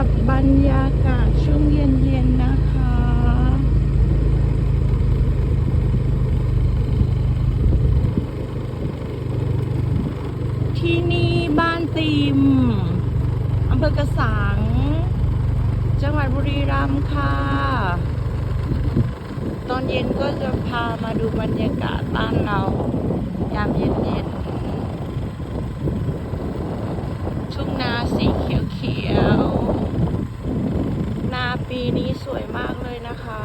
ับบรรยากาศช่วงเย็นๆนะคะ ที่นี่บ้านติมอำเภอกระสัง จังหวัดบุรีรัมย์ค่ะ ตอนเย็นก็จะพามาดูบรรยากาศบ้านเรา ปีนี้สวยมากเลยนะคะ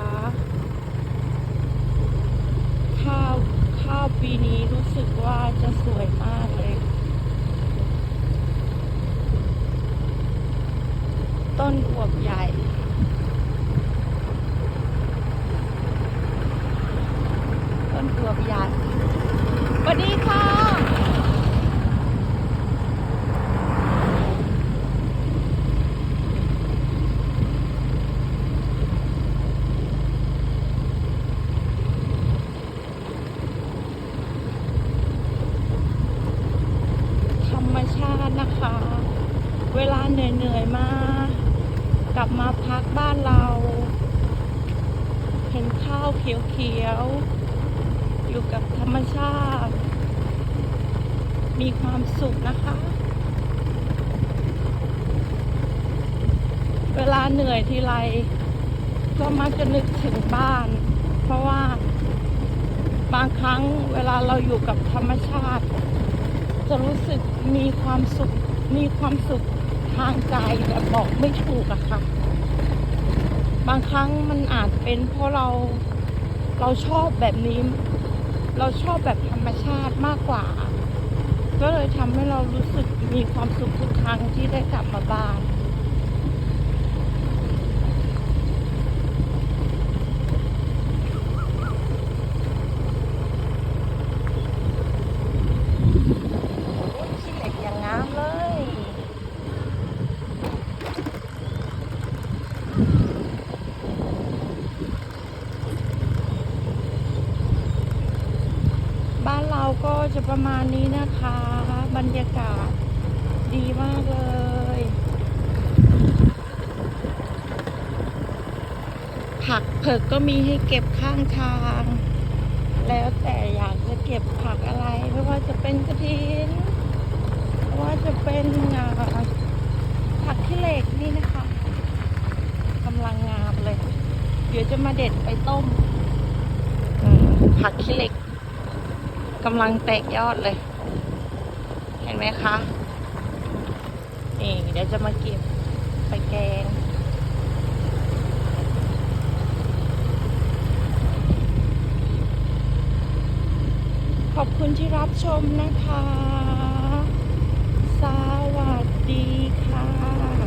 ข้าวข้าวปีนี้รู้สึกว่าจะสวยมากเลย ต้นอวบใหญ่ต้นอวบใหญ่สวัสดีค่ะ ธรรมชาติ นะคะ เวลาเหนื่อยๆมากลับมาพักบ้านเรา เห็นข้าวเขียวๆ อยู่กับธรรมชาติ มีความสุขนะคะ เวลาเหนื่อยทีไร ก็มักจะนึกถึงบ้าน เพราะว่าบางครั้งเวลาเราอยู่กับธรรมชาติ จะรู้สึกมีความสุข มีความสุขทางใจแบบบอกไม่ถูกอะค่ะ บางครั้งมันอาจเป็นเพราะเราเราชอบแบบนี้ เราชอบแบบธรรมชาติมากกว่า ก็เลยทำให้เรารู้สึกมีความสุขทุกครั้งที่ได้กลับมาบ้าน โอ้ยขี้เหล็กอย่างงามเลย บ้านเรา ก็จะประมาณนี้นะคะ บรรยากาศดีมากเลยผักเผือกก็มีให้เก็บข้างทาง แล้วแต่อยากจะเก็บผักอะไร ไม่ว่าจะเป็นกระถินไม่ว่าจะเป็นผักขี้เหล็กนี่นะคะกำลังงามเลย เดี๋ยวจะมาเด็ดไปต้มผักขี้เหล็ก กำลังแตกยอดเลย เห็นไหมคะ นี่เดี๋ยวจะมาเก็บไปแกงขอบคุณที่รับชมนะคะ สวัสดีค่ะ